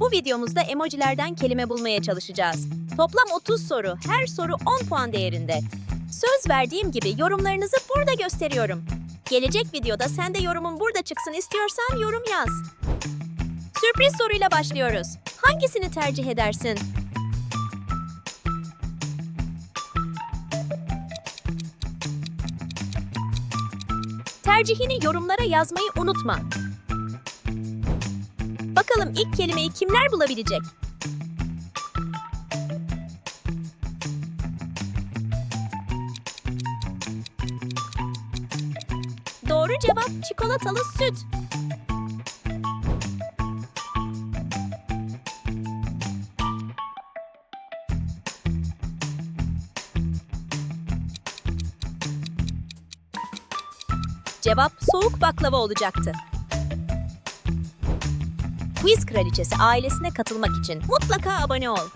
Bu videomuzda emojilerden kelime bulmaya çalışacağız. Toplam 30 soru, her soru 10 puan değerinde. Söz verdiğim gibi yorumlarınızı burada gösteriyorum. Gelecek videoda sen de yorumun burada çıksın istiyorsan yorum yaz. Sürpriz soruyla başlıyoruz. Hangisini tercih edersin? Tercihini yorumlara yazmayı unutma. Bakalım ilk kelimeyi kimler bulabilecek? Doğru cevap çikolatalı süt. Cevap soğuk baklava olacaktı. Quiz Kraliçesi ailesine katılmak için mutlaka abone ol.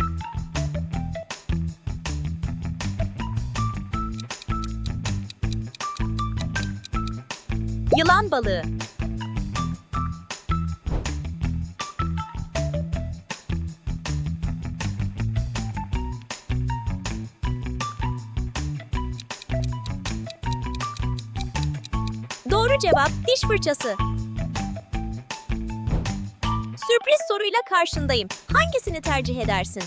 Yılan balığı. Doğru cevap diş fırçası. Sürpriz soruyla karşındayım. Hangisini tercih edersin?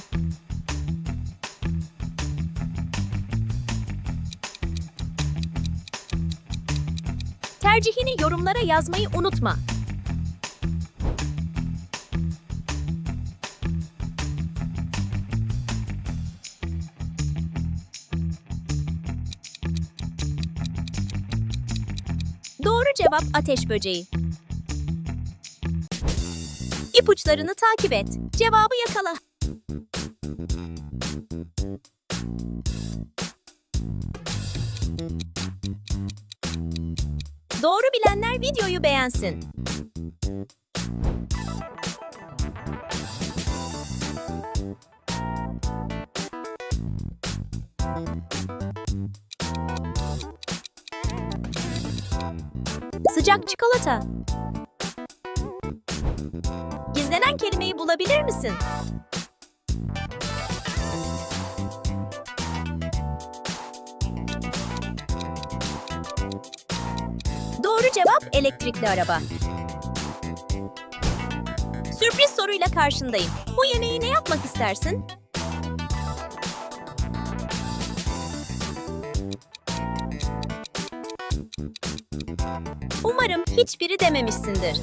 Tercihini yorumlara yazmayı unutma. Doğru cevap ateş böceği. İpuçlarını takip et. Cevabı yakala. Doğru bilenler videoyu beğensin. Sıcak çikolata. Gizlenen kelimeyi bulabilir misin? Doğru cevap elektrikli araba. Sürpriz soruyla karşındayım. Bu yemeği ne yapmak istersin? Umarım hiçbiri dememişsindir.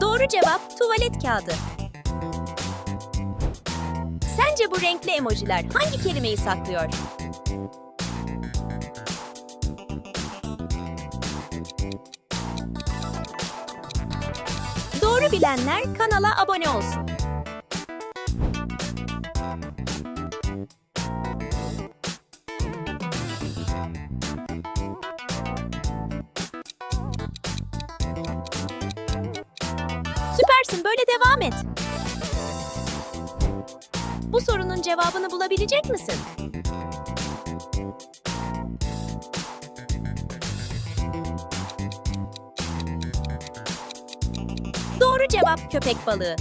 Doğru cevap tuvalet kağıdı. Sence bu renkli emojiler hangi kelimeyi saklıyor? Doğru bilenler kanala abone olsun. Devam et. Bu sorunun cevabını bulabilecek misin? Doğru cevap köpek balığı.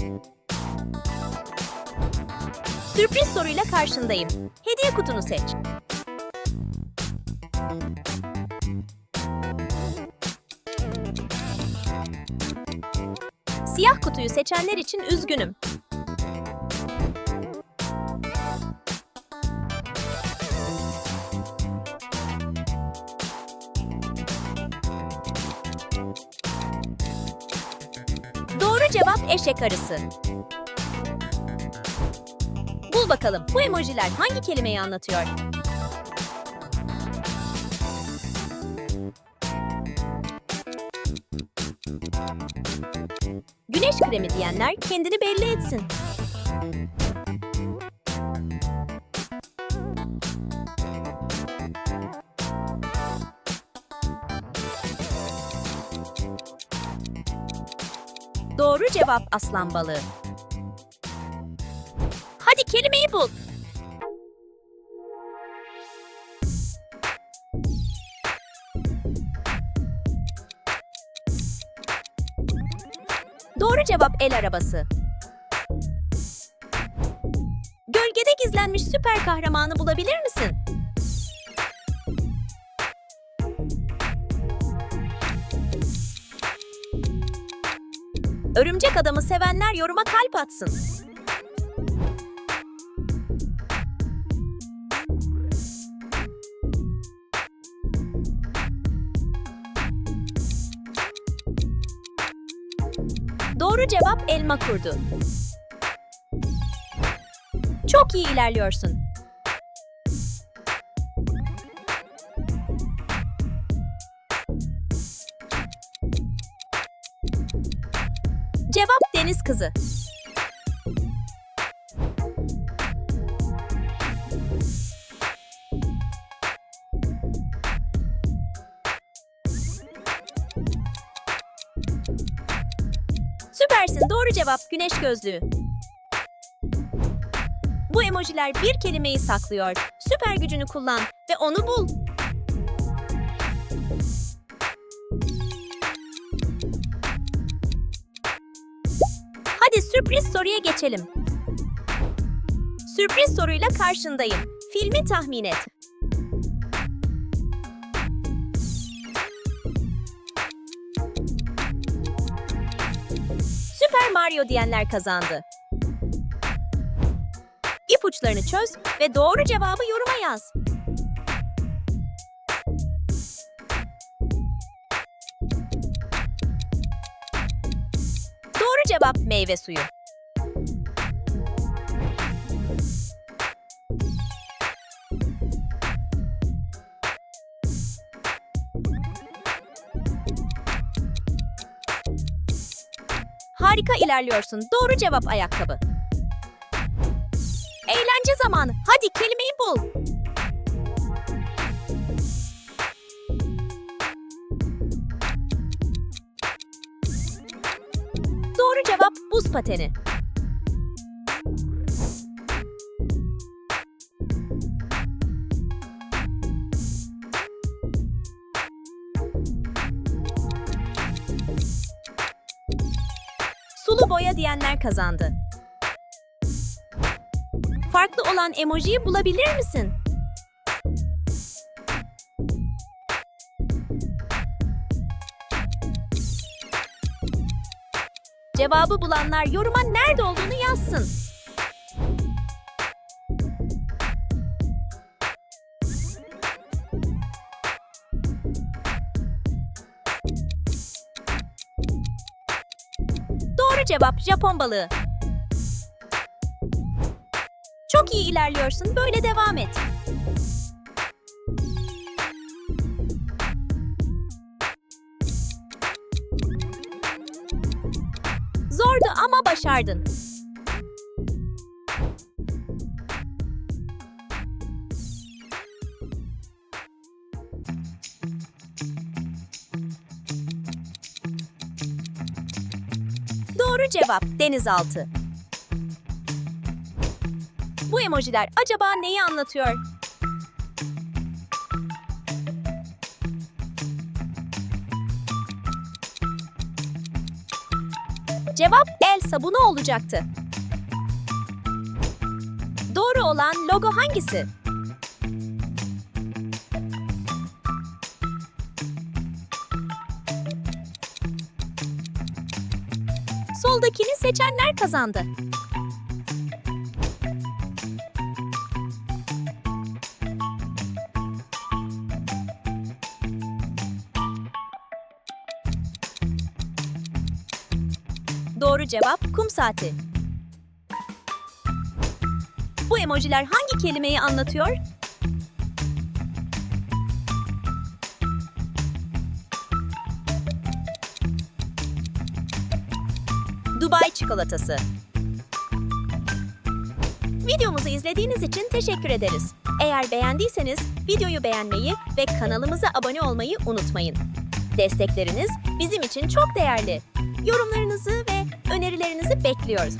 Sürpriz soruyla karşındayım. Hediye kutunu seç. Siyah kutuyu seçenler için üzgünüm. Doğru cevap eşek arısı. Bul bakalım bu emojiler hangi kelimeyi anlatıyor? Güneş kremi diyenler kendini belli etsin. Doğru cevap aslan balığı. Hadi kelimeyi bul. Cevap el arabası. Gölgede gizlenmiş süper kahramanı bulabilir misin? Örümcek adamı sevenler yoruma kalp atsın. Doğru cevap elma kurdu. Çok iyi ilerliyorsun. Cevap deniz kızı. Doğru cevap güneş gözlüğü. Bu emojiler bir kelimeyi saklıyor. Süper gücünü kullan ve onu bul. Hadi sürpriz soruya geçelim. Sürpriz soruyla karşındayım. Filmi tahmin et. Mario diyenler kazandı. İpuçlarını çöz ve doğru cevabı yoruma yaz. Doğru cevap meyve suyu. Harika ilerliyorsun. Doğru cevap ayakkabı. Eğlence zamanı. Hadi kelimeyi bul. Doğru cevap buz pateni. Sulu boya diyenler kazandı. Farklı olan emojiyi bulabilir misin? Cevabı bulanlar yoruma nerede olduğunu yazsın. Cevap Japon balığı. Çok iyi ilerliyorsun. Böyle devam et. Zordu ama başardın. Cevap denizaltı. Bu emojiler acaba neyi anlatıyor? Cevap el sabunu olacaktı. Doğru olan logo hangisi? Soldakini seçenler kazandı. Doğru cevap kum saati. Bu emojiler hangi kelimeyi anlatıyor? Dubai çikolatası. Videomuzu izlediğiniz için teşekkür ederiz. Eğer beğendiyseniz videoyu beğenmeyi ve kanalımıza abone olmayı unutmayın. Destekleriniz bizim için çok değerli. Yorumlarınızı ve önerilerinizi bekliyoruz.